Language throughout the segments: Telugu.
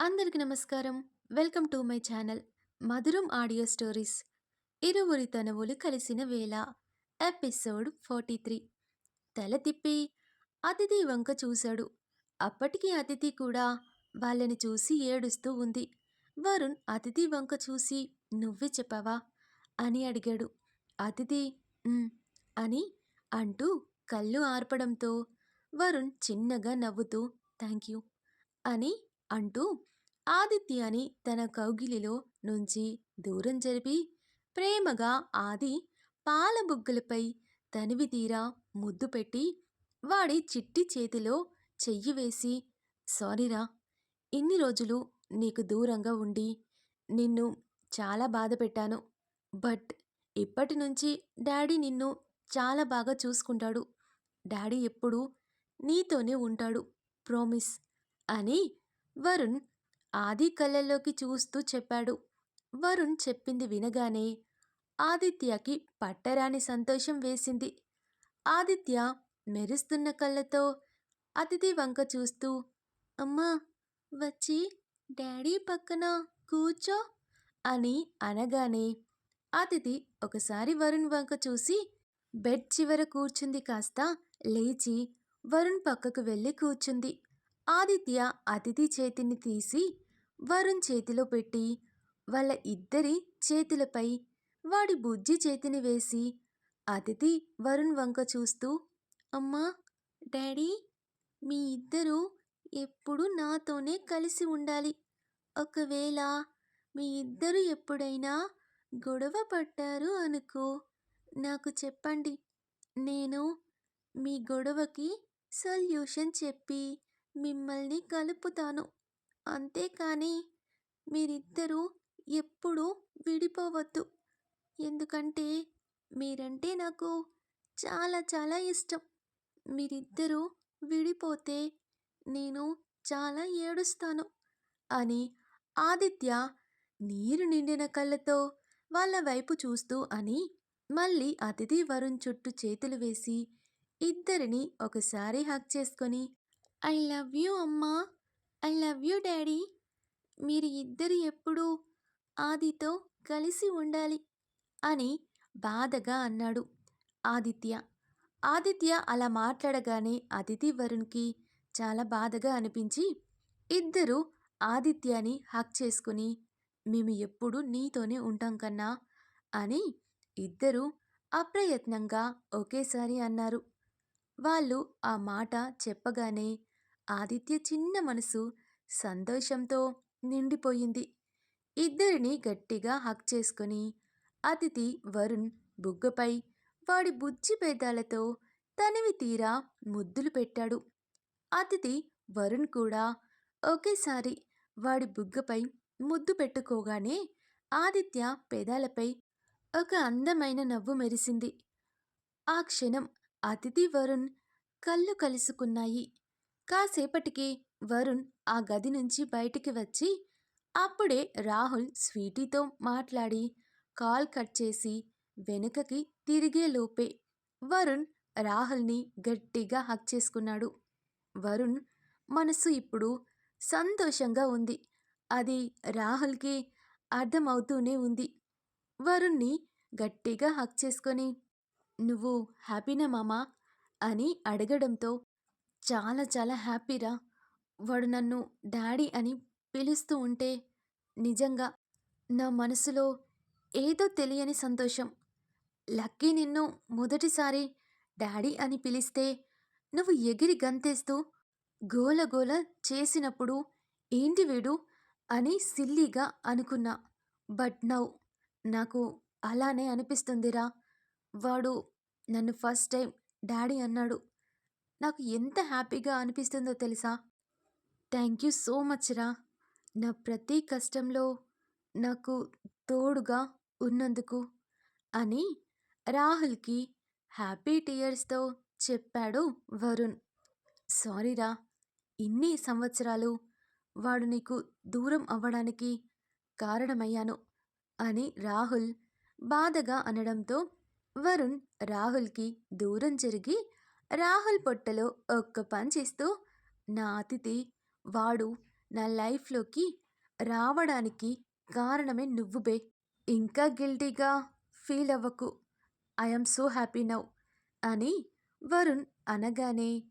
అందరికి నమస్కారం. Welcome to my channel Madhuram audio stories. ఇరువురి తనవులు కలిసిన వేళ ఎపిసోడ్ ఫార్టీ త్రీ. తల తిప్పి అతిథి వంక చూశాడు. అప్పటికి అతిథి కూడా వాళ్ళని చూసి ఏడుస్తూ ఉంది. వరుణ్ అతిథి వంక చూసి నువ్వే చెప్పావా? అని అడిగాడు. అతిథి అని అంటూ కళ్ళు ఆర్పడంతో వరుణ్ చిన్నగా నవ్వుతూ థ్యాంక్ యూ అని అంటూ ఆదిత్యని తన కౌగిలిలో నుంచి దూరం జరిపి ప్రేమగా ఆది పాలబుగ్గలపై తనివి తీరా ముద్దు పెట్టి వాడి చిట్టి చేతిలో చెయ్యి వేసి సారీరా ఇన్ని రోజులు నీకు దూరంగా ఉండి నిన్ను చాలా బాధ పెట్టాను. బట్ ఇప్పటి నుంచి డాడీ నిన్ను చాలా బాగా చూసుకుంటాడు. డాడీ ఎప్పుడూ నీతోనే ఉంటాడు. ప్రామిస్ అని వరుణ్ ఆది కళ్ళల్లోకి చూస్తూ చెప్పాడు. వరుణ్ చెప్పింది వినగానే ఆదిత్యకి పట్టరాని సంతోషం వేసింది. ఆదిత్య మెరుస్తున్న కళ్ళతో అతిథి వంక చూస్తూ అమ్మా వచ్చి డాడీ పక్కన కూర్చో అని అనగానే అతిథి ఒకసారి వరుణ్ వంక చూసి బెడ్ చివర కూర్చుంది కాస్త లేచి వరుణ్ పక్కకు వెళ్ళి కూర్చుంది. ఆదిత్య అతిథి చేతిని తీసి వరుణ్ చేతిలో పెట్టి వాళ్ళ ఇద్దరి చేతులపై వాడి బుజ్జి చేతిని వేసి అతిథి వరుణ్ వంక చూస్తూ అమ్మా డాడీ మీ ఇద్దరూ ఎప్పుడు నాతోనే కలిసి ఉండాలి. ఒకవేళ మీ ఇద్దరు ఎప్పుడైనా గొడవ పడ్డారు అనుకో నాకు చెప్పండి. నేను మీ గొడవకి సొల్యూషన్ చెప్పి మిమ్మల్ని కలుపుతాను. అంతేకాని మీరిద్దరూ ఎప్పుడూ విడిపోవద్దు. ఎందుకంటే మీరంటే నాకు చాలా చాలా ఇష్టం. మీరిద్దరూ విడిపోతే నేను చాలా ఏడుస్తాను. అని ఆదిత్య నీరు నిండిన కళ్ళతో వాళ్ళ వైపు చూస్తూ అని మళ్ళీ అతిథి వరుణ్ చుట్టూ చేతులు వేసి ఇద్దరిని ఒకసారి హక్ చేసుకొని ఐ లవ్ యూ అమ్మా. I love you daddy. మీరు ఇద్దరు ఎప్పుడూ ఆదితో కలిసి ఉండాలి అని బాధగా అన్నాడు ఆదిత్య. ఆదిత్య అలా మాట్లాడగానే అతిథి వరుణ్కి చాలా బాధగా అనిపించి ఇద్దరు ఆదిత్యని హక్ చేసుకుని మేము ఎప్పుడు నీతోనే ఉంటాం కన్నా అని ఇద్దరూ అప్రయత్నంగా ఒకేసారి అన్నారు. వాళ్ళు ఆ మాట చెప్పగానే ఆదిత్య చిన్న మనసు సంతోషంతో నిండిపోయింది. ఇద్దరిని గట్టిగా హక్ చేసుకొని అతిథి వరుణ్ బుగ్గపై వాడి బుజ్జి పేదాలతో తనివి తీరా ముద్దులు పెట్టాడు. అతిథి వరుణ్ కూడా ఒకేసారి వాడి బుగ్గపై ముద్దు పెట్టుకోగానే ఆదిత్య పెదాలపై ఒక అందమైన నవ్వు మెరిసింది. ఆ క్షణం అతిథి వరుణ్ కళ్ళు కలుసుకున్నాయి. కాసేపటికి వరుణ్ ఆ గది నుంచి బయటికి వచ్చి అప్పుడే రాహుల్ స్వీటీతో మాట్లాడి కాల్ కట్ చేసి వెనుకకి తిరిగే లోపే వరుణ్ రాహుల్ని గట్టిగా హక్ చేసుకున్నాడు. వరుణ్ మనసు ఇప్పుడు సంతోషంగా ఉంది. అది రాహుల్కి అర్థమవుతూనే ఉంది. వరుణ్ణి గట్టిగా హక్ చేసుకొని నువ్వు హ్యాపీనా మామా? అని అడగడంతో చాలా చాలా హ్యాపీరా. వాడు నన్ను డాడీ అని పిలుస్తూ ఉంటే నిజంగా నా మనసులో ఏదో తెలియని సంతోషం. లక్కీ నిన్ను మొదటిసారి డాడీ అని పిలిస్తే నువ్వు ఎగిరి గంతేస్తూ గోల గోల చేసినప్పుడు ఏంటి వీడు అని సిల్లీగా అనుకున్నా. బట్ నౌ నాకు అలానే అనిపిస్తుందిరా. వాడు నన్ను ఫస్ట్ టైం డాడీ అన్నాడు. నాకు ఎంత హ్యాపీగా అనిపిస్తుందో తెలుసా? థ్యాంక్ యూ సో మచ్ రా. నా ప్రతి కష్టంలో నాకు తోడుగా ఉన్నందుకు. అని రాహుల్కి హ్యాపీ టీయర్స్తో చెప్పాడు వరుణ్. సారీరా ఇన్ని సంవత్సరాలు వాడు నీకు దూరం అవ్వడానికి కారణమయ్యాను అని రాహుల్ బాధగా అనడంతో వరుణ్ రాహుల్కి దూరం జరిగి రాహుల్ పొట్టలో ఒక్క పంచిస్తూ నా అతిథి వాడు నా లైఫ్‌లోకి రావడానికి కారణమే నువ్వు బే. ఇంకా గిల్టీగా ఫీల్ అవ్వకు. ఐ సో హ్యాపీ నౌ అని వరుణ్ అనగానే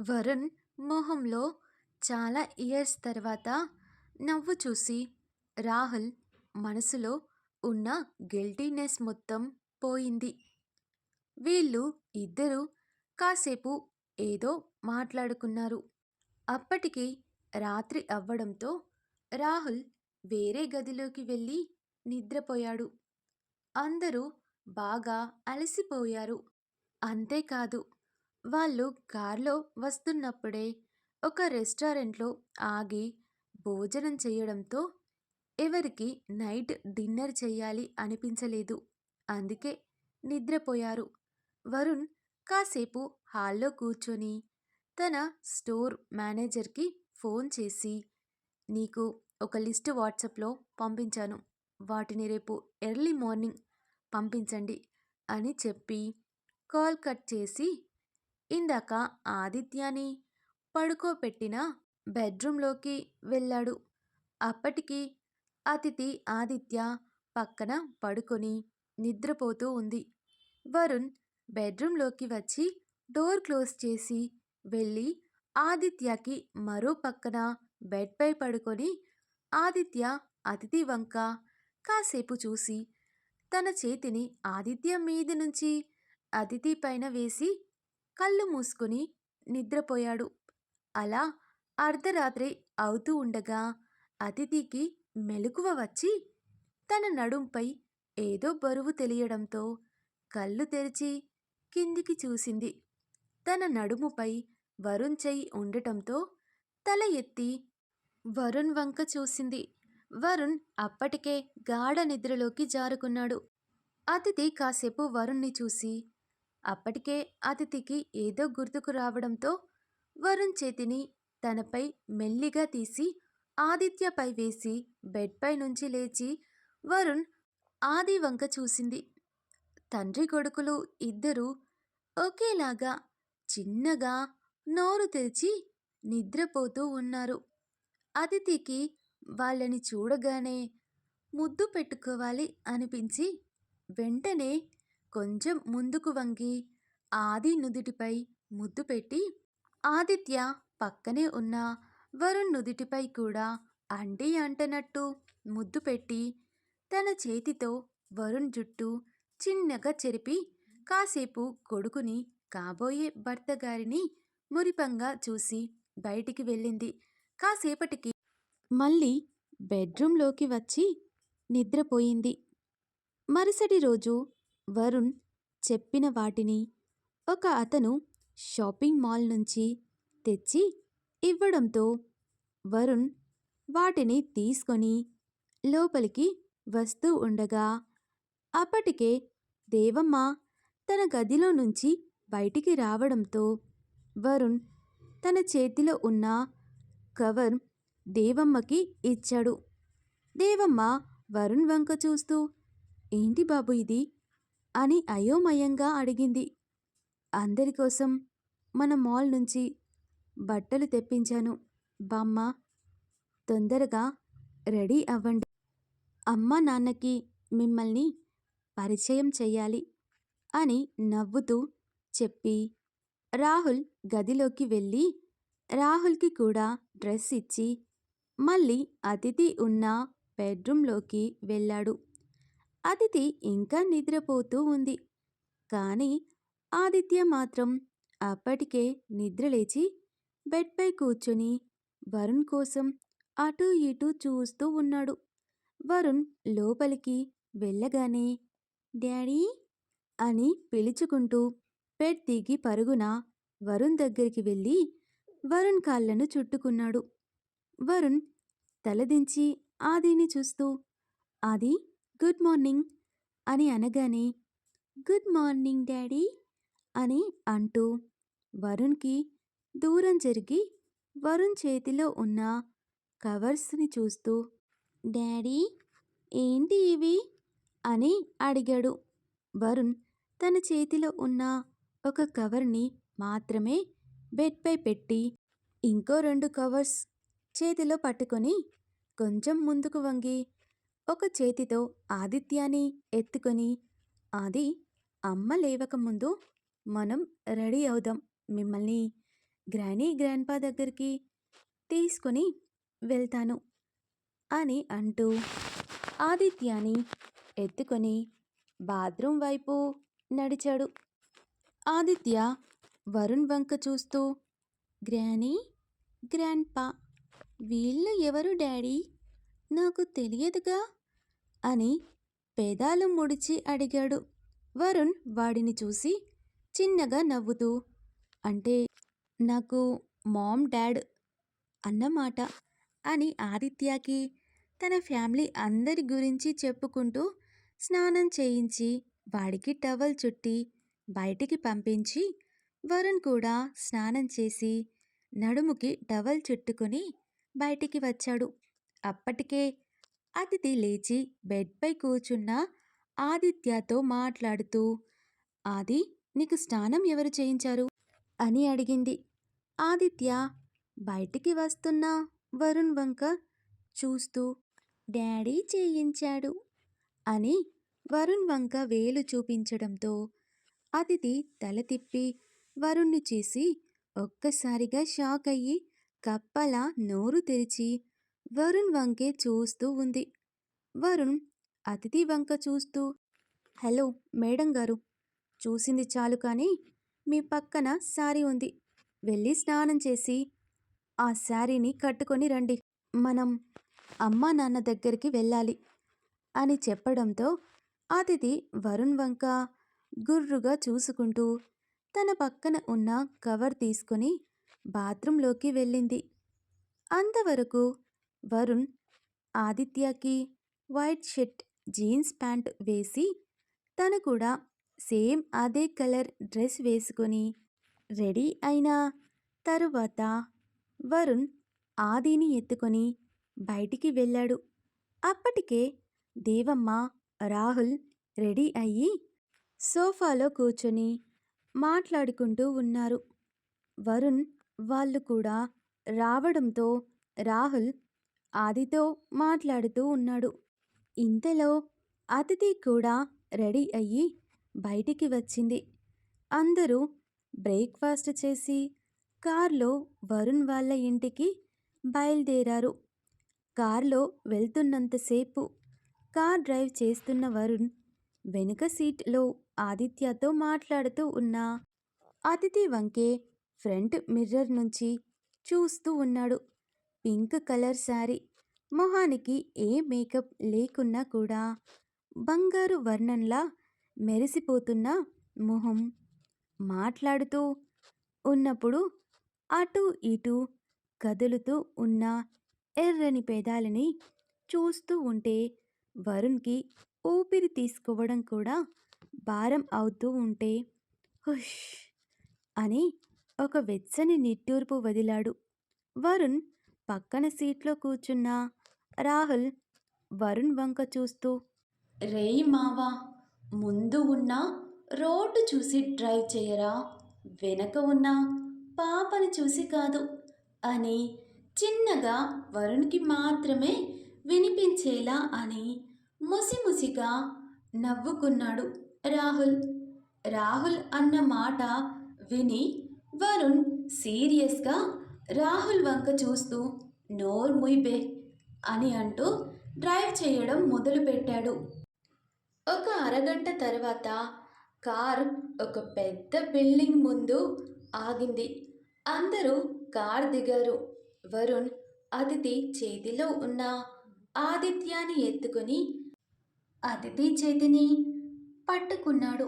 వరుణ్ మొహంలో చాలా ఇయర్స్ తర్వాత నవ్వు చూసి రాహుల్ మనసులో ఉన్న గిల్టీనెస్ మొత్తం పోయింది. వీళ్ళు ఇద్దరూ కాసేపు ఏదో మాట్లాడుకున్నారు. అప్పటికి రాత్రి అవ్వడంతో రాహుల్ వేరే గదిలోకి వెళ్ళి నిద్రపోయాడు. అందరూ బాగా అలసిపోయారు. అంతేకాదు వాళ్ళు కార్లో వస్తున్నప్పుడే ఒక రెస్టారెంట్లో ఆగి భోజనం చేయడంతో ఎవరికి నైట్ డిన్నర్ చేయాలి అనిపించలేదు. అందుకే నిద్రపోయారు. వరుణ్ కాసేపు హాల్లో కూర్చొని తన స్టోర్ మేనేజర్‌కి ఫోన్ చేసి నీకు ఒక లిస్ట్ వాట్సాప్‌లో పంపించాను. వాటిని రేపు ఎర్లీ మార్నింగ్ పంపించండి అని చెప్పి కాల్ కట్ చేసి ఇందాక ఆదిత్యాని పడుకోపెట్టిన బెడ్రూమ్‌లోకి వెళ్ళాడు. అప్పటికి అతిథి ఆదిత్య పక్కన పడుకొని నిద్రపోతూ ఉంది. వరుణ్ బెడ్రూమ్‌లోకి వచ్చి డోర్ క్లోజ్ చేసి వెళ్ళి ఆదిత్యకి మరో పక్కన బెడ్‌పై పడుకొని ఆదిత్య అతిథి వంక కాసేపు చూసి తన చేతిని ఆదిత్య మీది నుంచి అతిథి పైన వేసి కళ్ళు మూసుకొని నిద్రపోయాడు. అలా అర్ధరాత్రి అవుతూ ఉండగా అతిథికి మెలకువ వచ్చి తన నడుంపై ఏదో బరువు తెలియడంతో కళ్ళు తెరిచి కిందికి చూసింది. తన నడుముపై వరుణ్ చెయ్యి ఉండటంతో తల ఎత్తి వరుణ్ వంక చూసింది. వరుణ్ అప్పటికే గాఢ నిద్రలోకి జారుకున్నాడు. అతిథి కాసేపు వరుణ్‌ని చూసి అప్పటికే అతిథికి ఏదో గుర్తుకు రావడంతో వరుణ్ చేతిని తనపై మెల్లిగా తీసి ఆదిత్యపై వేసి బెడ్‌పై నుంచి లేచి వరుణ్ ఆది వంక చూసింది. తండ్రి కొడుకులు ఇద్దరూ ఒకేలాగా చిన్నగా నోరు తెరిచి నిద్రపోతూ ఉన్నారు. అతిథికి వాళ్ళని చూడగానే ముద్దు పెట్టుకోవాలి అనిపించి వెంటనే కొంచెం ముందుకు వంగి ఆది నుదిటిపై ముద్దు పెట్టి ఆదిత్య పక్కనే ఉన్న వరుణ్ నుదిటిపై కూడా అండి అంటనట్టు ముద్దు పెట్టి తన చేతితో వరుణ్ జుట్టు చిన్నగా చెరిపి కాసేపు కొడుకుని కాబోయే భర్తగారిని మురిపంగా చూసి బయటికి వెళ్ళింది. కాసేపటికి మళ్ళీ బెడ్రూమ్‌లోకి వచ్చి నిద్రపోయింది. మరుసటి రోజు వరుణ్ చెప్పిన వాటిని ఒక అతను షాపింగ్ మాల్ నుంచి తెచ్చి ఇవ్వడంతో వరుణ్ వాటిని తీసుకొని లోపలికి వస్తూ ఉండగా అప్పటికే దేవమ్మ తన గదిలో నుంచి బయటికి రావడంతో వరుణ్ తన చేతిలో ఉన్న కవర్ దేవమ్మకి ఇచ్చాడు. దేవమ్మ వరుణ్ వంక చూస్తూ ఏంటి బాబు ఇది? అని అయోమయంగా అడిగింది. అందరి కోసం మన మాల్ నుంచి బట్టలు తెప్పించాను బామ్మ. తొందరగా రెడీ అవ్వండి. అమ్మా నాన్నకి మిమ్మల్ని పరిచయం చెయ్యాలి అని నవ్వుతూ చెప్పి రాహుల్ గదిలోకి వెళ్ళి రాహుల్‌కి కూడా డ్రెస్ ఇచ్చి మళ్ళీ అతిథి ఉన్న బెడ్రూమ్‌లోకి వెళ్ళాడు. అతిథి ఇంకా నిద్రపోతూ ఉంది. కానీ ఆదిత్య మాత్రం అప్పటికే నిద్రలేచి బెడ్‌పై కూర్చొని వరుణ్ కోసం అటూ ఇటూ చూస్తూ ఉన్నాడు. వరుణ్ లోపలికి వెళ్ళగానే డాడీ అని పిలుచుకుంటూ బెడ్ దిగి పరుగున వరుణ్ దగ్గరికి వెళ్ళి వరుణ్ కాళ్ళను చుట్టుకున్నాడు. వరుణ్ తలదించి ఆదిని చూస్తూ ఆది గుడ్ మార్నింగ్ అని అనగానే గుడ్ మార్నింగ్ డాడీ అని అంటూ వరుణ్‌కి దూరం జరిగి వరుణ్ చేతిలో ఉన్న కవర్స్‌ని చూస్తూ డాడీ ఏంటి ఇవి? అని అడిగాడు. వరుణ్ తన చేతిలో ఉన్న ఒక కవర్‌ని మాత్రమే బెడ్‌పై పెట్టి ఇంకో రెండు కవర్స్ చేతిలో పట్టుకొని కొంచెం ముందుకు వంగి ఒక చేతితో ఆదిత్యాన్ని ఎత్తుకొని ఆది అమ్మ లేవకముందు మనం రెడీ అవుదాం. మిమ్మల్ని గ్రానీ గ్రాండ్పా దగ్గరికి తీసుకొని వెళ్తాను అని అంటూ ఆదిత్యాన్ని ఎత్తుకొని బాత్రూం వైపు నడిచాడు. ఆదిత్య వరుణ్ వంక చూస్తూ గ్రానీ గ్రాండ్పా వీళ్ళు ఎవరు డాడీ? నాకు తెలియదుగా అని పేదాలు ముడిచి అడిగాడు. వరుణ్ వాడిని చూసి చిన్నగా నవ్వుతూ అంటే నాకు మామ్ డాడ్ అన్నమాట అని ఆదిత్యకి తన ఫ్యామిలీ అందరి గురించి చెప్పుకుంటూ స్నానం చేయించి వాడికి టవల్ చుట్టి బయటికి పంపించి వరుణ్ కూడా స్నానం చేసి నడుముకి టవల్ చుట్టుకుని బయటికి వచ్చాడు. అప్పటికే అతిథి లేచి బెడ్పై కూర్చున్న ఆదిత్యతో మాట్లాడుతూ ఆది నీకు స్నానం ఎవరు చేయించారు? అని అడిగింది. ఆదిత్య బయటికి వస్తున్న వరుణ్ వంక చూస్తూ డాడీ చేయించాడు అని వరుణ్ వంక వేలు చూపించడంతో అతిథి తల తిప్పి వరుణ్ణి చూసి ఒక్కసారిగా షాక్ అయ్యి కప్పలా నోరు తెరిచి వరుణ్ వంకే చూస్తూ ఉంది. వరుణ్ అతిథి వంక చూస్తూ హలో మేడం గారు చూసింది చాలు కానీ మీ పక్కన శారీ ఉంది. వెళ్ళి స్నానం చేసి ఆ శారీని కట్టుకొని రండి. మనం అమ్మా నాన్న దగ్గరికి వెళ్ళాలి అని చెప్పడంతో అతిథి వరుణ్ వంక గుర్రుగా చూసుకుంటూ తన పక్కన ఉన్న కవర్ తీసుకొని బాత్రూంలోకి వెళ్ళింది. అంతవరకు వరుణ్ ఆదిత్యకి వైట్ షర్ట్ జీన్స్ ప్యాంట్ వేసి తను కూడా సేమ్ అదే కలర్ డ్రెస్ వేసుకొని రెడీ అయిన తరువాత వరుణ్ ఆదిని ఎత్తుకొని బయటికి వెళ్ళాడు. అప్పటికే దేవమ్మ రాహుల్ రెడీ అయ్యి సోఫాలో కూర్చొని మాట్లాడుకుంటూ ఉన్నారు. వరుణ్ వాళ్ళు కూడా రావడంతో రాహుల్ ఆదితో మాట్లాడుతూ ఉన్నాడు. ఇంతలో అతిథి కూడా రెడీ అయ్యి బయటికి వచ్చింది. అందరూ బ్రేక్ఫాస్ట్ చేసి కార్లో వరుణ్ వాళ్ళ ఇంటికి బయలుదేరారు. కార్లో వెళ్తున్నంతసేపు కార్ డ్రైవ్ చేస్తున్న వరుణ్ వెనుక సీట్లో ఆదిత్యతో మాట్లాడుతూ ఉన్న అతిథి వంకే ఫ్రంట్ మిర్రర్ నుంచి చూస్తూ ఉన్నాడు. పింక్ కలర్ శారీ మొహానికి ఏ మేకప్ లేకున్నా కూడా బంగారు వర్ణంలా మెరిసిపోతున్న మొహం. మాట్లాడుతూ ఉన్నప్పుడు అటు ఇటు కదులుతూ ఉన్న ఎర్రని పేదాలని చూస్తూ ఉంటే వరుణ్కి ఊపిరి తీసుకోవడం కూడా భారం అవుతూ ఉంటే హుష్ అని ఒక వెచ్చని నిట్టూర్పు వదిలాడు. వరుణ్ పక్కన సీట్లో కూర్చున్న రాహుల్ వరుణ్ వంక చూస్తూ రేయ్ మావా ముందు ఉన్న రోడ్డు చూసి డ్రైవ్ చేయరా? వెనక ఉన్న పాపని చూసి కాదు అని చిన్నగా వరుణ్కి మాత్రమే వినిపించేలా అని ముసిముసిగా నవ్వుకున్నాడు రాహుల్. రాహుల్ అన్న మాట విని వరుణ్ సీరియస్గా రాహుల్ వంక చూస్తూ నోర్ ముయిబే అని అంటూ డ్రైవ్ చేయడం మొదలుపెట్టాడు. ఒక అరగంట తర్వాత కార్ ఒక పెద్ద బిల్డింగ్ ముందు ఆగింది. అందరూ కార్ దిగారు. వరుణ్ అతిథి చేతిలో ఉన్న ఆదిత్యాన్ని ఎత్తుకొని అతిథి చేతిని పట్టుకున్నాడు.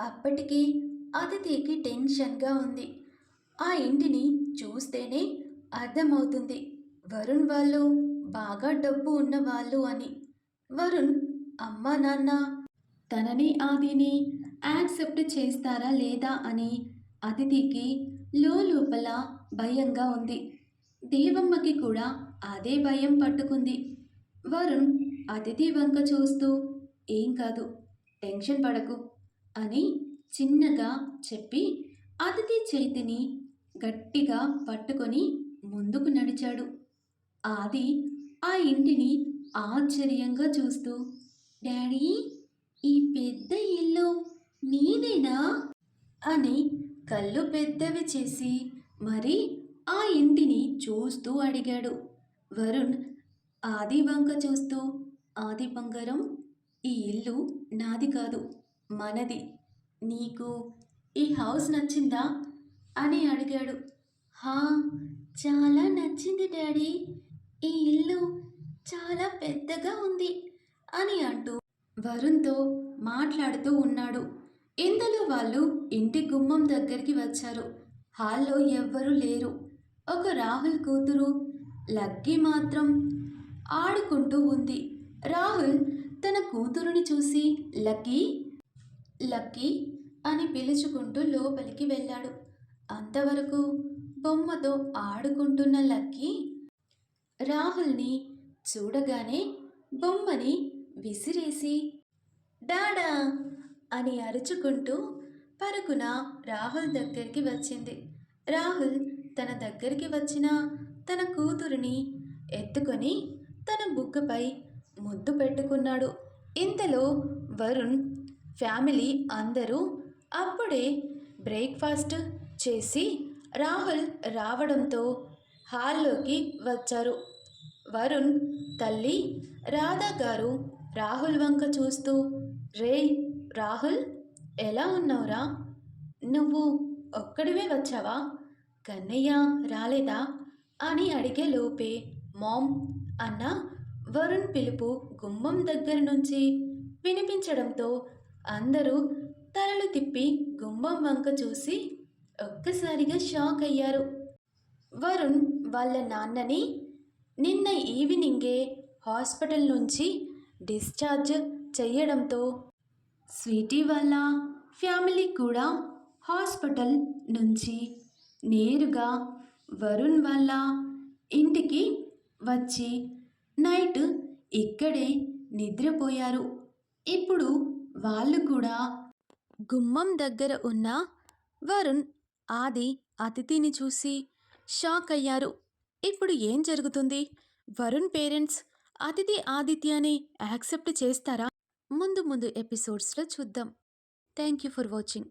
అప్పటికి అతిథికి టెన్షన్గా ఉంది. ఆ ఇంటిని చూస్తేనే అర్థమవుతుంది. వరుణ్ వాళ్ళు బాగా డబ్బు ఉన్నవాళ్ళు అని. వరుణ్ అమ్మ నాన్న తనని ఆదిని యాక్సెప్ట్ చేస్తారా లేదా అని అతిథికి లోపల భయంగా ఉంది. దేవమ్మకి కూడా అదే భయం పట్టుకుంది. వరుణ్ అతిథి వంక చూస్తూ ఏం కాదు టెన్షన్ పడకు అని చిన్నగా చెప్పి అతిథి చేతిని గట్టిగా పట్టుకొని ముందుకు నడిచాడు. ఆది ఆ ఇంటిని ఆశ్చర్యంగా చూస్తూ డాడీ ఈ పెద్ద ఇల్లు నీదేనా అని కళ్ళు పెద్దవి చేసి మరి ఆ ఇంటిని చూస్తూ అడిగాడు. వరుణ్ ఆది వంక చూస్తూ ఆది బంగారం ఈ ఇల్లు నాది కాదు మనది. నీకు ఈ హౌస్ నచ్చిందా? అని అడిగాడు. హా చాలా నచ్చింది డాడీ. ఈ ఇల్లు చాలా పెద్దగా ఉంది అని అంటూ వరుణ్తో మాట్లాడుతూ ఉన్నాడు. ఇందులో వాళ్ళు ఇంటి గుమ్మం దగ్గరికి వచ్చారు. హాల్లో ఎవ్వరూ లేరు. ఒక రాహుల్ కూతురు లక్కీ మాత్రం ఆడుకుంటూ ఉంది. రాహుల్ తన కూతురుని చూసి లక్కీ? లక్కీ? అని పిలుచుకుంటూ లోపలికి వెళ్ళాడు. అంతవరకు బొమ్మతో ఆడుకుంటున్న లక్కీ? రాహుల్ని చూడగానే బొమ్మని విసిరేసి డాడా అని అరుచుకుంటూ పరుగున రాహుల్ దగ్గరికి వచ్చింది. రాహుల్ తన దగ్గరికి వచ్చిన తన కూతురిని ఎత్తుకొని తన బుగ్గపై ముద్దు పెట్టుకున్నాడు. ఇంతలో వరుణ్ ఫ్యామిలీ అందరూ అప్పుడే బ్రేక్ఫాస్ట్ చేసి రాహుల్ రావడంతో హాల్లోకి వచ్చారు. వరుణ్ తల్లి రాధా గారు రాహుల్ వంక చూస్తూ రే రాహుల్ ఎలా ఉన్నావురా? నువ్వు ఒక్కడివే వచ్చావా? కన్నయ్య రాలేదా? అని అడిగే లోపే మామ్ అన్న వరుణ్ పిలుపు గుమ్మం దగ్గర నుంచి వినిపించడంతో అందరూ తలలు తిప్పి గుమ్మం వంక చూసి ఒక్కసారిగా షాక్ అయ్యారు. వరుణ్ వాళ్ళ నాన్నని నిన్న ఈవినింగే హాస్పిటల్ నుంచి డిశ్చార్జ్ చెయ్యడంతో స్వీటీ వాళ్ళ ఫ్యామిలీ కూడా హాస్పిటల్ నుంచి నేరుగా వరుణ్ వాళ్ళ ఇంటికి వచ్చి నైట్ ఇక్కడే నిద్రపోయారు. ఇప్పుడు వాళ్ళు కూడా గుమ్మం దగ్గర ఉన్న వరుణ్ ఆది అతిథిని చూసి షాక్ అయ్యారు. ఇప్పుడు ఏం జరుగుతుంది? వరుణ్ పేరెంట్స్ అతిథి ఆదిత్యని యాక్సెప్ట్ చేస్తారా? ముందు ముందు ఎపిసోడ్స్లో చూద్దాం. Thank you for watching.